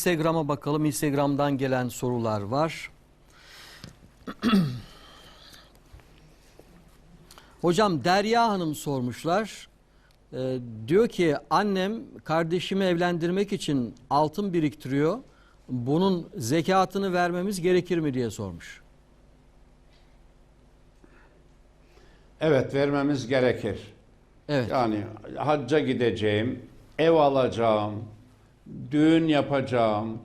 Instagram'a bakalım. Instagram'dan gelen sorular var. Hocam Derya Hanım sormuşlar. Ee, diyor ki annem kardeşimi evlendirmek için altın biriktiriyor. Bunun zekatını vermemiz gerekir mi diye sormuş. Evet vermemiz gerekir. Evet. Yani hacca gideceğim, ev alacağım, düğün yapacağım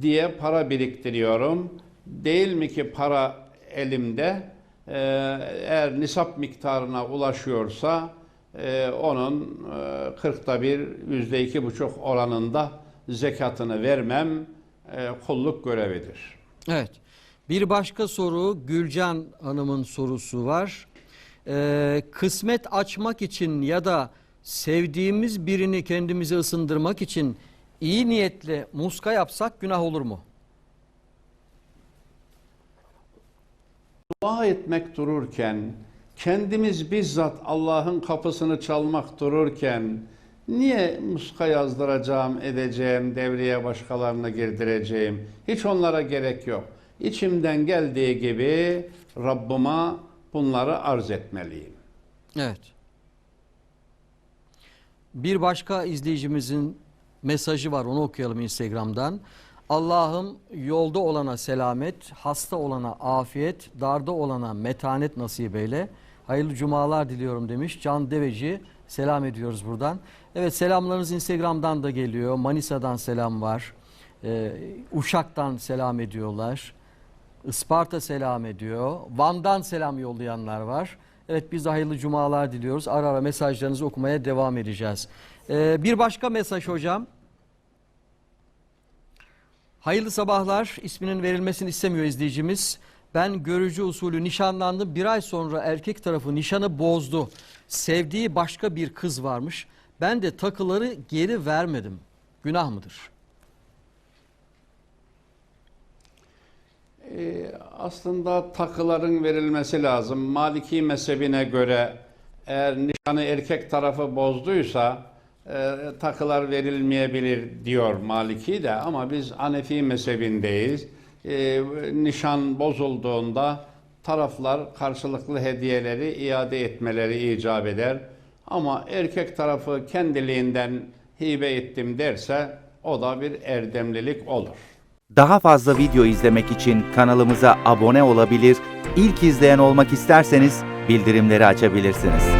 diye para biriktiriyorum. Değil mi ki para elimde Ee, eğer nisap miktarına ulaşıyorsa e, onun e, kırkta bir, yüzde iki buçuk oranında zekatını vermem e, kulluk görevidir. Evet. Bir başka soru Gülcan Hanım'ın sorusu var. Ee, kısmet açmak için ya da sevdiğimiz birini kendimize ısındırmak için iyi niyetle muska yapsak günah olur mu? Dua etmek dururken, kendimiz bizzat Allah'ın kapısını çalmak dururken, niye muska yazdıracağım, edeceğim, devreye başkalarını girdireceğim? Hiç onlara gerek yok. İçimden geldiği gibi Rabbıma bunları arz etmeliyim. Evet. Bir başka izleyicimizin mesajı var onu okuyalım Instagram'dan. Allah'ım yolda olana selamet, hasta olana afiyet, darda olana metanet nasip eyle. Hayırlı cumalar diliyorum demiş. Can Deveci selam ediyoruz buradan. Evet selamlarınız Instagram'dan da geliyor. Manisa'dan selam var. Ee, Uşak'tan selam ediyorlar. Isparta selam ediyor. Van'dan selam yollayanlar var. Evet biz de hayırlı cumalar diliyoruz. Ara ara mesajlarınızı okumaya devam edeceğiz. Ee, bir başka mesaj hocam. Hayırlı sabahlar. İsminin verilmesini istemiyor izleyicimiz. Ben görücü usulü nişanlandım. Bir ay sonra erkek tarafı nişanı bozdu. Sevdiği başka bir kız varmış. Ben de takıları geri vermedim. Günah mıdır? Ee, aslında takıların verilmesi lazım. Maliki mezhebine göre eğer nişanı erkek tarafı bozduysa e, takılar verilmeyebilir diyor Maliki de ama biz Hanefi mezhebindeyiz. E, nişan bozulduğunda taraflar karşılıklı hediyeleri iade etmeleri icap eder. Ama erkek tarafı kendiliğinden hibe ettim derse o da bir erdemlilik olur. Daha fazla video izlemek için kanalımıza abone olabilir, ilk izleyen olmak isterseniz bildirimleri açabilirsiniz.